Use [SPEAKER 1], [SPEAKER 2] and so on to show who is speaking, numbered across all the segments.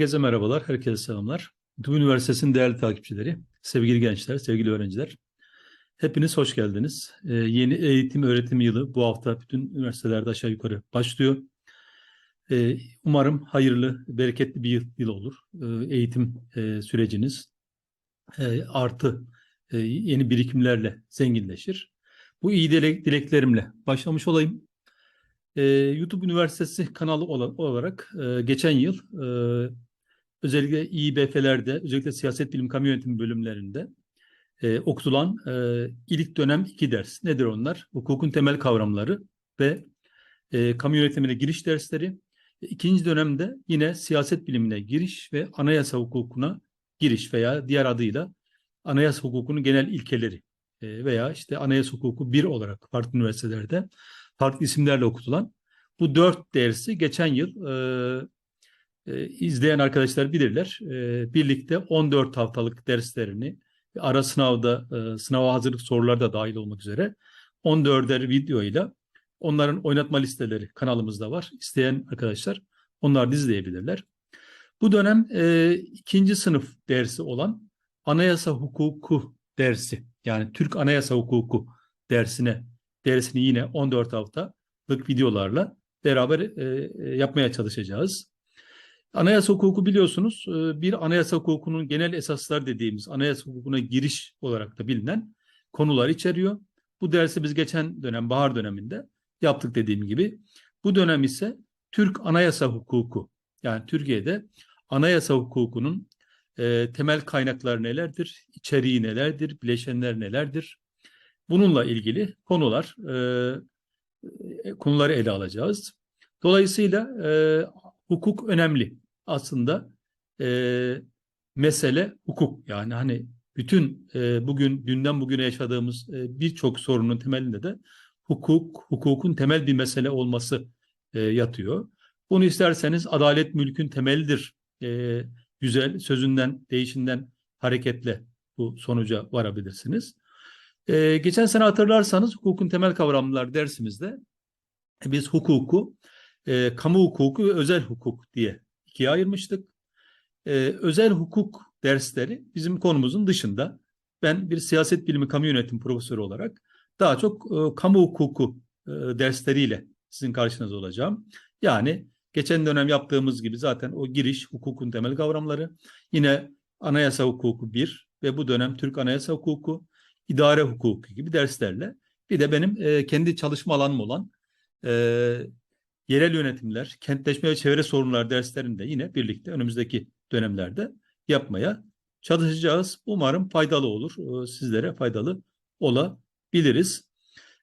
[SPEAKER 1] Herkese merhabalar, herkese selamlar. YouTube Üniversitesi'nin değerli takipçileri, sevgili gençler, sevgili öğrenciler. Hepiniz hoş geldiniz. Ee, yeni eğitim öğretim yılı bu hafta bütün üniversitelerde aşağı yukarı başlıyor. Ee, umarım hayırlı, bereketli bir yıl, yıl olur. Ee, eğitim e, süreciniz e, artı e, yeni birikimlerle zenginleşir. Bu iyi dilek, dileklerimle başlamış olayım. Ee, YouTube Üniversitesi kanalı ola- olarak e, geçen yıl e, özellikle İİBF'lerde, özellikle siyaset bilim kamu yönetimi bölümlerinde e, okutulan e, ilk dönem iki ders. Nedir onlar? Hukukun temel kavramları ve e, kamu yönetimine giriş dersleri. İkinci dönemde yine siyaset bilimine giriş ve anayasa hukukuna giriş veya diğer adıyla anayasa hukukunun genel ilkeleri e, veya işte anayasa hukuku bir olarak farklı üniversitelerde farklı isimlerle okutulan bu dört dersi geçen yıl e, e, izleyen arkadaşlar bilirler. E, birlikte 14 haftalık derslerini ara sınavda e, sınava hazırlık soruları da dahil olmak üzere 14'er videoyla onların oynatma listeleri kanalımızda var. İsteyen arkadaşlar onlar da izleyebilirler. Bu dönem e, ikinci sınıf dersi olan anayasa hukuku dersi yani Türk Anayasa Hukuku dersine dersini yine 14 haftalık videolarla beraber e, e, yapmaya çalışacağız. Anayasa hukuku biliyorsunuz e, bir anayasa hukukunun genel esaslar dediğimiz anayasa hukukuna giriş olarak da bilinen konular içeriyor. Bu dersi biz geçen dönem bahar döneminde yaptık dediğim gibi. Bu dönem ise Türk anayasa hukuku yani Türkiye'de anayasa hukukunun e, temel kaynakları nelerdir, içeriği nelerdir, bileşenler nelerdir? Bununla ilgili konular e, konuları ele alacağız. Dolayısıyla e, hukuk önemli. Aslında e, mesele hukuk. Yani hani bütün e, bugün dünden bugüne yaşadığımız e, birçok sorunun temelinde de hukuk, hukukun temel bir mesele olması e, yatıyor. Bunu isterseniz adalet mülkün temelidir. E, güzel sözünden, değişinden hareketle bu sonuca varabilirsiniz. Ee, geçen sene hatırlarsanız hukukun temel kavramları dersimizde biz hukuku, e, kamu hukuku ve özel hukuk diye ikiye ayırmıştık. Ee, özel hukuk dersleri bizim konumuzun dışında. Ben bir siyaset bilimi kamu yönetim profesörü olarak daha çok e, kamu hukuku e, dersleriyle sizin karşınızda olacağım. Yani geçen dönem yaptığımız gibi zaten o giriş hukukun temel kavramları, yine anayasa hukuku bir ve bu dönem Türk anayasa hukuku, idare hukuku gibi derslerle bir de benim e, kendi çalışma alanım olan e, yerel yönetimler, kentleşme ve çevre sorunları derslerinde yine birlikte önümüzdeki dönemlerde yapmaya çalışacağız. Umarım faydalı olur, e, sizlere faydalı olabiliriz.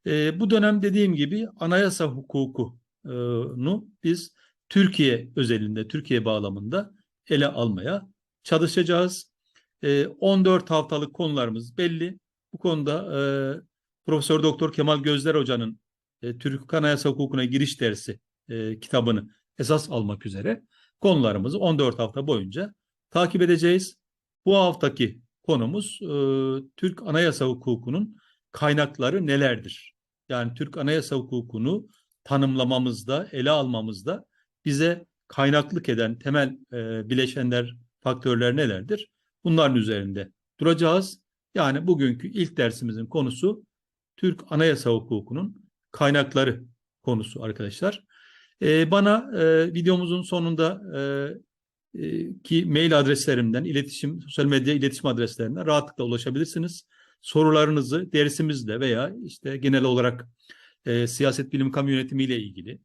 [SPEAKER 1] E, bu dönem dediğim gibi anayasa hukukunu biz Türkiye özelinde, Türkiye bağlamında ele almaya çalışacağız. E, 14 haftalık konularımız belli. Bu konuda e, Profesör Doktor Kemal Gözler Hoca'nın e, Türk Anayasa Hukuku'na giriş dersi e, kitabını esas almak üzere konularımızı 14 hafta boyunca takip edeceğiz. Bu haftaki konumuz e, Türk Anayasa Hukuku'nun kaynakları nelerdir? Yani Türk Anayasa Hukuku'nu tanımlamamızda, ele almamızda bize kaynaklık eden temel e, bileşenler, faktörler nelerdir? Bunların üzerinde duracağız. Yani bugünkü ilk dersimizin konusu Türk Anayasa Hukuku'nun kaynakları konusu arkadaşlar. E, bana e, videomuzun sonunda e, e, ki mail adreslerimden, iletişim, sosyal medya iletişim adreslerinden rahatlıkla ulaşabilirsiniz. Sorularınızı dersimizle veya işte genel olarak e, siyaset bilim kamu yönetimi ile ilgili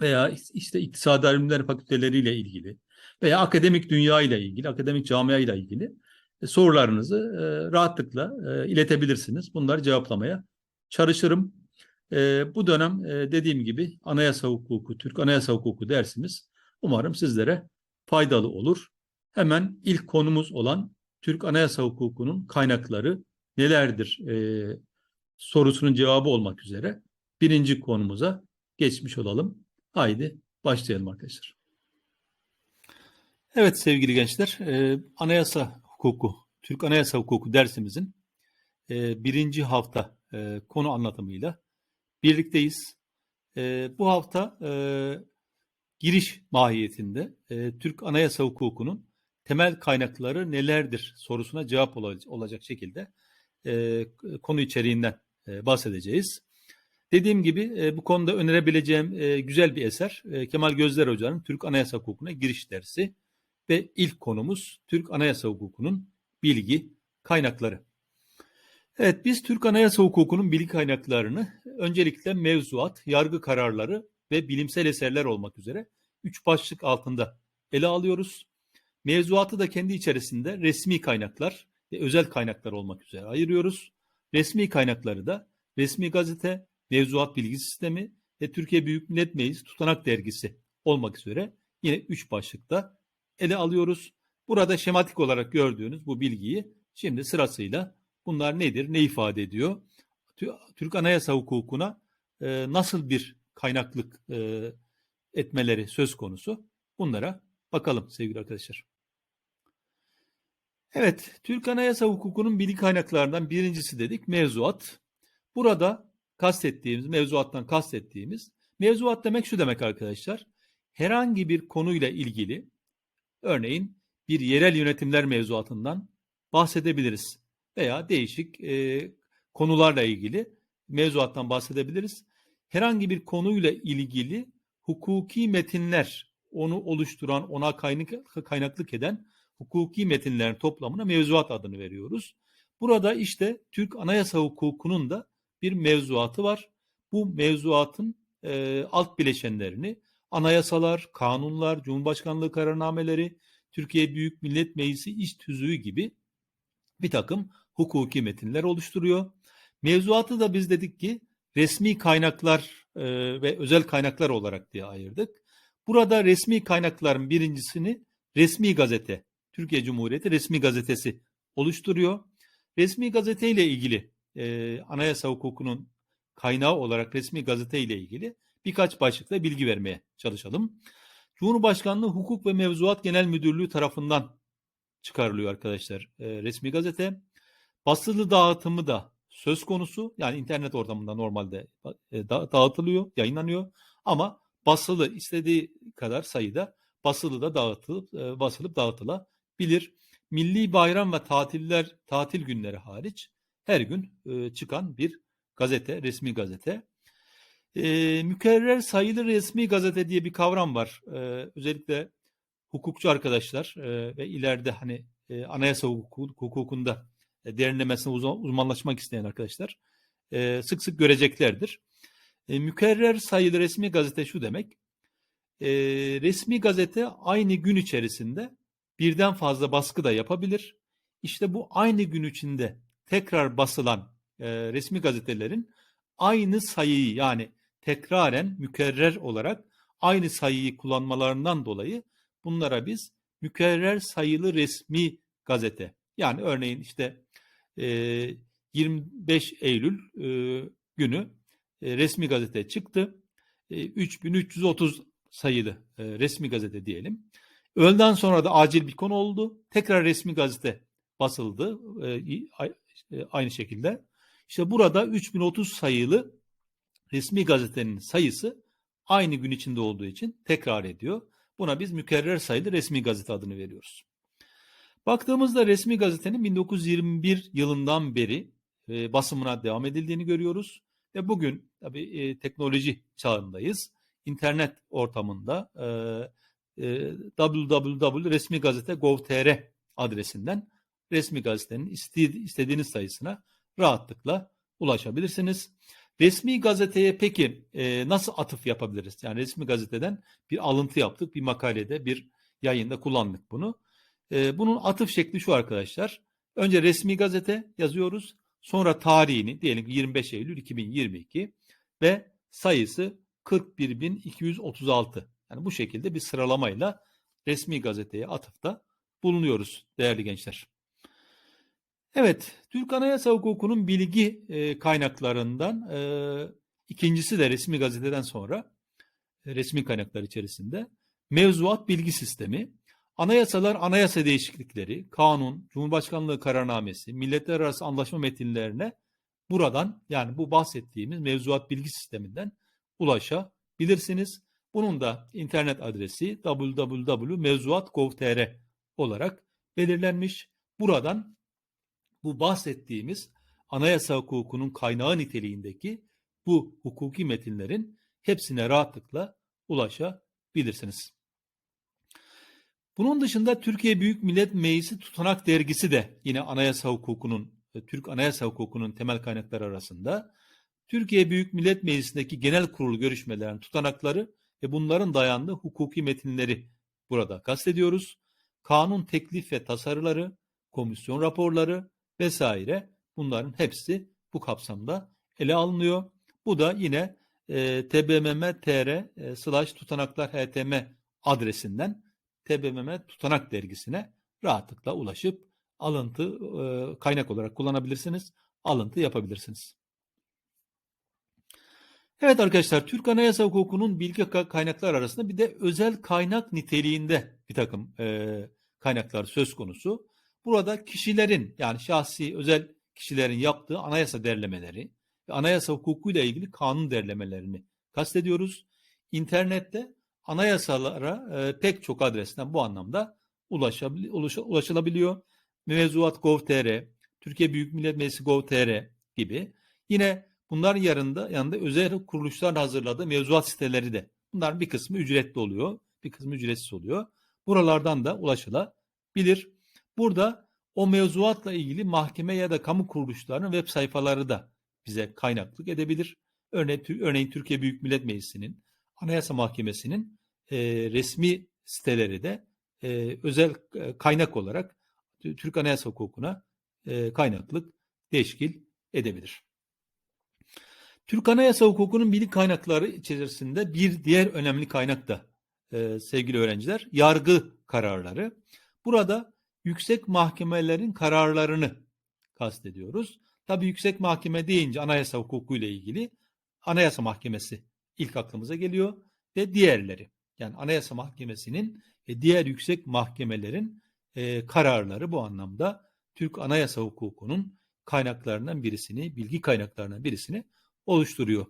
[SPEAKER 1] veya işte iktisadi alimler fakülteleriyle ilgili veya akademik dünya ile ilgili, akademik camia ile ilgili sorularınızı rahatlıkla iletebilirsiniz. Bunları cevaplamaya çalışırım. E, bu dönem e, dediğim gibi anayasa hukuku, Türk anayasa hukuku dersimiz umarım sizlere faydalı olur. Hemen ilk konumuz olan Türk anayasa hukukunun kaynakları nelerdir e, sorusunun cevabı olmak üzere birinci konumuza geçmiş olalım. Haydi başlayalım arkadaşlar. Evet sevgili gençler, e, anayasa hukuku, Türk anayasa hukuku dersimizin e, birinci hafta e, konu anlatımıyla birlikteyiz. E, bu hafta e, giriş mahiyetinde e, Türk Anayasa Hukuku'nun temel kaynakları nelerdir sorusuna cevap ola- olacak şekilde e, konu içeriğinden e, bahsedeceğiz. Dediğim gibi e, bu konuda önerebileceğim e, güzel bir eser e, Kemal Gözler Hoca'nın Türk Anayasa Hukuku'na giriş dersi ve ilk konumuz Türk Anayasa Hukuku'nun bilgi kaynakları. Evet biz Türk Anayasa Hukuku'nun bilgi kaynaklarını öncelikle mevzuat, yargı kararları ve bilimsel eserler olmak üzere üç başlık altında ele alıyoruz. Mevzuatı da kendi içerisinde resmi kaynaklar ve özel kaynaklar olmak üzere ayırıyoruz. Resmi kaynakları da resmi gazete, mevzuat bilgi sistemi ve Türkiye Büyük Millet Meclisi tutanak dergisi olmak üzere yine üç başlıkta ele alıyoruz. Burada şematik olarak gördüğünüz bu bilgiyi şimdi sırasıyla bunlar nedir, ne ifade ediyor? Türk Anayasa Hukuku'na e, nasıl bir kaynaklık e, etmeleri söz konusu? Bunlara bakalım sevgili arkadaşlar. Evet, Türk Anayasa Hukuku'nun bilgi kaynaklarından birincisi dedik mevzuat. Burada kastettiğimiz, mevzuattan kastettiğimiz, mevzuat demek şu demek arkadaşlar. Herhangi bir konuyla ilgili, örneğin bir yerel yönetimler mevzuatından bahsedebiliriz. Veya değişik e, konularla ilgili mevzuattan bahsedebiliriz. Herhangi bir konuyla ilgili hukuki metinler, onu oluşturan, ona kaynak, kaynaklık eden hukuki metinlerin toplamına mevzuat adını veriyoruz. Burada işte Türk Anayasa Hukuku'nun da bir mevzuatı var. Bu mevzuatın e, alt bileşenlerini anayasalar, kanunlar, Cumhurbaşkanlığı kararnameleri, Türkiye Büyük Millet Meclisi iş tüzüğü gibi bir takım hukuki metinler oluşturuyor. Mevzuatı da biz dedik ki resmi kaynaklar e, ve özel kaynaklar olarak diye ayırdık. Burada resmi kaynakların birincisini resmi gazete, Türkiye Cumhuriyeti resmi gazetesi oluşturuyor. Resmi gazete ile ilgili e, anayasa hukukunun kaynağı olarak resmi gazete ile ilgili birkaç başlıkta bilgi vermeye çalışalım. Cumhurbaşkanlığı Hukuk ve Mevzuat Genel Müdürlüğü tarafından çıkarılıyor arkadaşlar e, resmi gazete. Basılı dağıtımı da söz konusu. Yani internet ortamında normalde e, da, dağıtılıyor, yayınlanıyor. Ama basılı istediği kadar sayıda basılı da dağıtılıp e, basılıp dağıtılabilir. Milli bayram ve tatiller tatil günleri hariç her gün e, çıkan bir gazete, resmi gazete. E, mükerrer sayılı resmi gazete diye bir kavram var. Özellikle hukukçu arkadaşlar ve ileride hani anayasa hukuku, hukukunda derinlemesine uzmanlaşmak isteyen arkadaşlar e, sık sık göreceklerdir. E, mükerrer sayılı resmi gazete şu demek. E, resmi gazete aynı gün içerisinde birden fazla baskı da yapabilir. İşte bu aynı gün içinde tekrar basılan e, resmi gazetelerin aynı sayıyı yani tekraren mükerrer olarak aynı sayıyı kullanmalarından dolayı bunlara biz mükerrer sayılı resmi gazete yani örneğin işte e, 25 Eylül e, günü e, resmi gazete çıktı. E, 3330 sayılı e, resmi gazete diyelim. Öğleden sonra da acil bir konu oldu. Tekrar resmi gazete basıldı e, aynı şekilde. İşte burada 3030 sayılı resmi gazetenin sayısı aynı gün içinde olduğu için tekrar ediyor. Buna biz mükerrer sayılı resmi gazete adını veriyoruz. Baktığımızda resmi gazetenin 1921 yılından beri e, basımına devam edildiğini görüyoruz. Ve bugün tabii e, teknoloji çağındayız. İnternet ortamında e, e, www.resmigazete.gov.tr adresinden resmi gazetenin istediğiniz sayısına rahatlıkla ulaşabilirsiniz. Resmi gazeteye peki e, nasıl atıf yapabiliriz? Yani resmi gazeteden bir alıntı yaptık, bir makalede, bir yayında kullandık bunu. E, bunun atıf şekli şu arkadaşlar. Önce resmi gazete yazıyoruz. Sonra tarihini diyelim ki 25 Eylül 2022 ve sayısı 41.236. Yani bu şekilde bir sıralamayla resmi gazeteye atıfta bulunuyoruz değerli gençler. Evet, Türk Anayasa Hukuku'nun bilgi e, kaynaklarından e, ikincisi de resmi gazeteden sonra e, resmi kaynaklar içerisinde mevzuat bilgi sistemi. Anayasalar, anayasa değişiklikleri, kanun, Cumhurbaşkanlığı kararnamesi, milletler arası anlaşma metinlerine buradan yani bu bahsettiğimiz mevzuat bilgi sisteminden ulaşabilirsiniz. Bunun da internet adresi www.mevzuat.gov.tr olarak belirlenmiş. Buradan bu bahsettiğimiz anayasa hukukunun kaynağı niteliğindeki bu hukuki metinlerin hepsine rahatlıkla ulaşabilirsiniz. Bunun dışında Türkiye Büyük Millet Meclisi Tutanak Dergisi de yine anayasa hukukunun, e, Türk anayasa hukukunun temel kaynakları arasında. Türkiye Büyük Millet Meclisi'ndeki genel kurul görüşmelerinin tutanakları ve bunların dayandığı hukuki metinleri burada kastediyoruz. Kanun teklif ve tasarıları, komisyon raporları vesaire bunların hepsi bu kapsamda ele alınıyor. Bu da yine e, tbmm.tr e, slash tutanaklar htm adresinden TBMM Tutanak Dergisi'ne rahatlıkla ulaşıp alıntı e, kaynak olarak kullanabilirsiniz. Alıntı yapabilirsiniz. Evet arkadaşlar Türk Anayasa Hukuku'nun bilgi kaynaklar arasında bir de özel kaynak niteliğinde bir takım e, kaynaklar söz konusu. Burada kişilerin yani şahsi özel kişilerin yaptığı anayasa derlemeleri ve anayasa hukukuyla ilgili kanun derlemelerini kastediyoruz. İnternette anayasalara e, pek çok adresten bu anlamda ulaşabil, ulaşa, ulaşılabiliyor. Mevzuat Gov.tr, Türkiye Büyük Millet Meclisi Gov.tr gibi. Yine bunların yanında, yanında özel kuruluşların hazırladığı mevzuat siteleri de. Bunların bir kısmı ücretli oluyor, bir kısmı ücretsiz oluyor. Buralardan da ulaşılabilir. Burada o mevzuatla ilgili mahkeme ya da kamu kuruluşlarının web sayfaları da bize kaynaklık edebilir. Örneğin, örneğin Türkiye Büyük Millet Meclisi'nin, Anayasa Mahkemesi'nin e, resmi siteleri de e, özel e, kaynak olarak Türk Anayasa Hukuku'na e, kaynaklık teşkil edebilir. Türk Anayasa Hukuku'nun bilgi kaynakları içerisinde bir diğer önemli kaynak da e, sevgili öğrenciler yargı kararları. Burada yüksek mahkemelerin kararlarını kastediyoruz. Tabi yüksek mahkeme deyince anayasa hukuku ile ilgili anayasa mahkemesi ilk aklımıza geliyor ve diğerleri. Yani Anayasa Mahkemesi'nin ve diğer yüksek mahkemelerin e, kararları bu anlamda Türk Anayasa Hukuku'nun kaynaklarından birisini, bilgi kaynaklarından birisini oluşturuyor.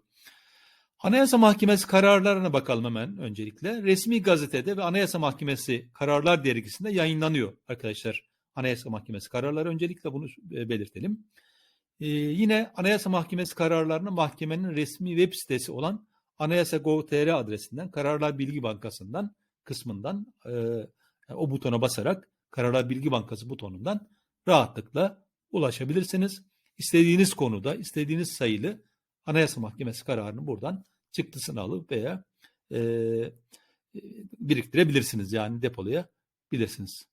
[SPEAKER 1] Anayasa Mahkemesi kararlarına bakalım hemen öncelikle. Resmi gazetede ve Anayasa Mahkemesi kararlar dergisinde yayınlanıyor arkadaşlar. Anayasa Mahkemesi kararları öncelikle bunu e, belirtelim. Ee, yine Anayasa Mahkemesi kararlarını mahkemenin resmi web sitesi olan Anayasa.gov.tr adresinden Kararlar Bilgi Bankası'ndan kısmından e, o butona basarak Kararlar Bilgi Bankası butonundan rahatlıkla ulaşabilirsiniz. İstediğiniz konuda, istediğiniz sayılı Anayasa Mahkemesi kararını buradan çıktısını alıp veya e, biriktirebilirsiniz. Yani depolayabilirsiniz.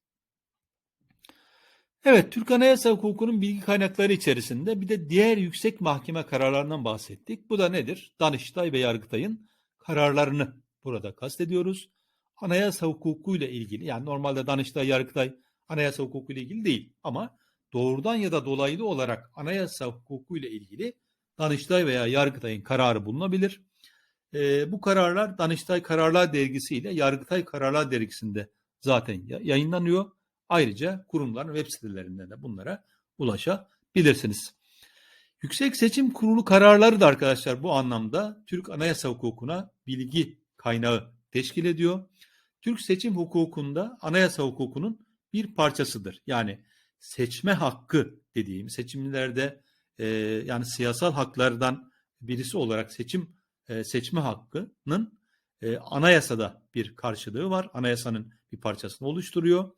[SPEAKER 1] Evet, Türk Anayasa Hukuku'nun bilgi kaynakları içerisinde bir de diğer yüksek mahkeme kararlarından bahsettik. Bu da nedir? Danıştay ve Yargıtay'ın kararlarını burada kastediyoruz. Anayasa hukuku ile ilgili yani normalde Danıştay, Yargıtay anayasa hukuku ile ilgili değil ama doğrudan ya da dolaylı olarak anayasa hukuku ile ilgili Danıştay veya Yargıtay'ın kararı bulunabilir. E, bu kararlar Danıştay Kararlar Dergisi ile Yargıtay Kararlar Dergisi'nde zaten yayınlanıyor. Ayrıca kurumların web sitelerinden de bunlara ulaşabilirsiniz. Yüksek Seçim Kurulu kararları da arkadaşlar bu anlamda Türk Anayasa Hukuku'na bilgi kaynağı teşkil ediyor. Türk seçim hukukunda anayasa hukukunun bir parçasıdır. Yani seçme hakkı dediğim seçimlerde e, yani siyasal haklardan birisi olarak seçim e, seçme hakkının e, anayasada bir karşılığı var. Anayasanın bir parçasını oluşturuyor.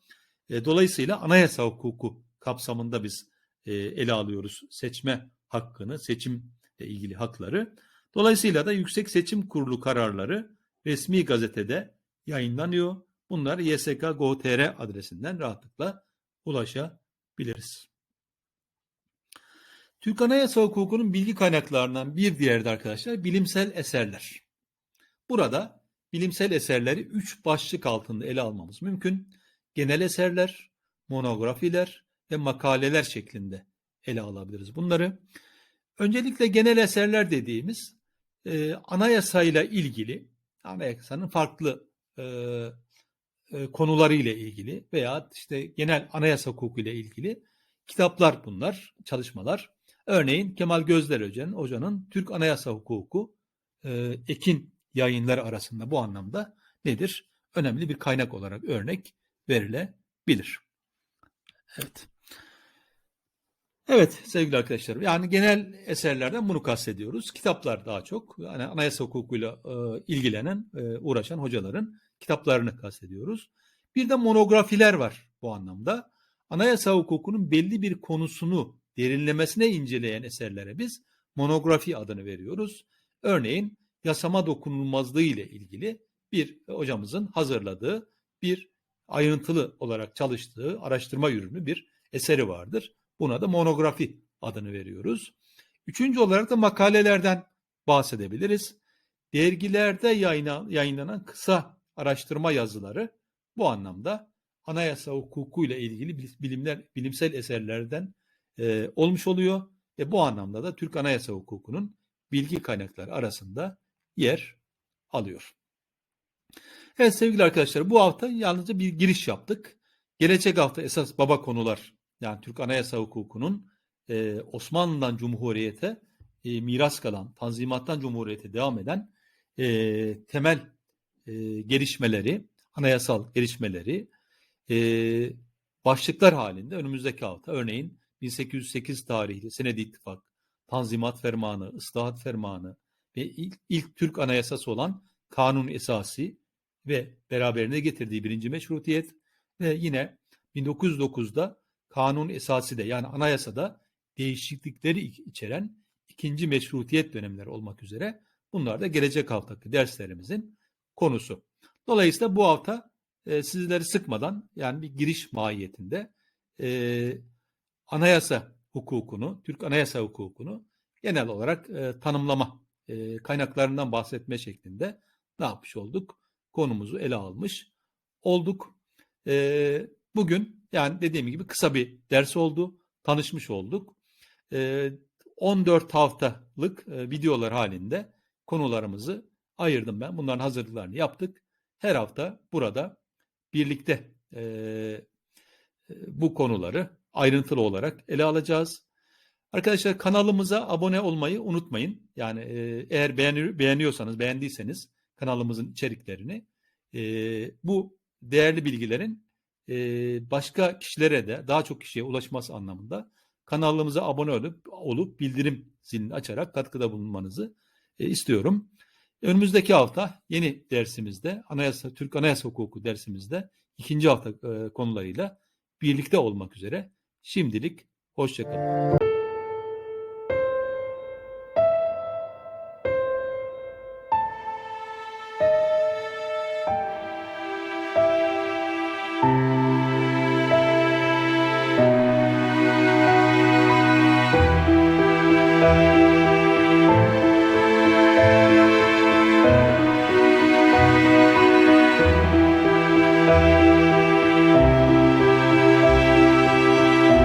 [SPEAKER 1] E, dolayısıyla anayasa hukuku kapsamında biz e, ele alıyoruz seçme hakkını, seçimle ilgili hakları. Dolayısıyla da Yüksek Seçim Kurulu kararları resmi gazetede yayınlanıyor. Bunlar YSK Go.tr adresinden rahatlıkla ulaşabiliriz. Türk Anayasa Hukuku'nun bilgi kaynaklarından bir diğeri de arkadaşlar bilimsel eserler. Burada bilimsel eserleri üç başlık altında ele almamız mümkün genel eserler, monografiler ve makaleler şeklinde ele alabiliriz bunları. Öncelikle genel eserler dediğimiz e, anayasayla ilgili, anayasanın farklı e, e, konularıyla ilgili veya işte genel anayasa hukuku ile ilgili kitaplar bunlar, çalışmalar. Örneğin Kemal Gözler Hoca'nın, hocanın Türk Anayasa Hukuku e, Ekin yayınlar arasında bu anlamda nedir? Önemli bir kaynak olarak örnek verilebilir. Evet. Evet sevgili arkadaşlar yani genel eserlerden bunu kastediyoruz. Kitaplar daha çok yani anayasa hukukuyla e, ilgilenen, e, uğraşan hocaların kitaplarını kastediyoruz. Bir de monografiler var bu anlamda. Anayasa hukukunun belli bir konusunu derinlemesine inceleyen eserlere biz monografi adını veriyoruz. Örneğin yasama dokunulmazlığı ile ilgili bir hocamızın hazırladığı bir ayrıntılı olarak çalıştığı araştırma ürünü bir eseri vardır. Buna da monografi adını veriyoruz. Üçüncü olarak da makalelerden bahsedebiliriz. Dergilerde yayınlanan kısa araştırma yazıları bu anlamda anayasa hukukuyla ilgili bilimler, bilimsel eserlerden e, olmuş oluyor ve bu anlamda da Türk Anayasa Hukuku'nun bilgi kaynakları arasında yer alıyor. Evet sevgili arkadaşlar bu hafta yalnızca bir giriş yaptık. Gelecek hafta esas baba konular yani Türk Anayasa Hukuku'nun e, Osmanlı'dan Cumhuriyet'e e, miras kalan, Tanzimat'tan Cumhuriyet'e devam eden e, temel e, gelişmeleri, anayasal gelişmeleri e, başlıklar halinde önümüzdeki hafta örneğin 1808 tarihli Senedi İttifak, Tanzimat Fermanı, Islahat Fermanı ve ilk, ilk Türk Anayasası olan Kanun Esası ve beraberine getirdiği birinci meşrutiyet ve yine 1909'da kanun esası da yani anayasada değişiklikleri içeren ikinci meşrutiyet dönemleri olmak üzere bunlar da gelecek haftaki derslerimizin konusu. Dolayısıyla bu hafta e, sizleri sıkmadan yani bir giriş mahiyetinde e, anayasa hukukunu, Türk anayasa hukukunu genel olarak e, tanımlama e, kaynaklarından bahsetme şeklinde ne yapmış olduk? Konumuzu ele almış olduk. E, bugün yani dediğim gibi kısa bir ders oldu. Tanışmış olduk. E, 14 haftalık e, videolar halinde konularımızı ayırdım ben. Bunların hazırlıklarını yaptık. Her hafta burada birlikte e, bu konuları ayrıntılı olarak ele alacağız. Arkadaşlar kanalımıza abone olmayı unutmayın. Yani eğer beğeni, beğeniyorsanız, beğendiyseniz kanalımızın içeriklerini e, bu değerli bilgilerin e, başka kişilere de daha çok kişiye ulaşması anlamında kanalımıza abone olup, olup bildirim zilini açarak katkıda bulunmanızı e, istiyorum. Önümüzdeki hafta yeni dersimizde Anayasa Türk Anayasa Hukuku dersimizde ikinci hafta e, konularıyla birlikte olmak üzere. Şimdilik hoşçakalın.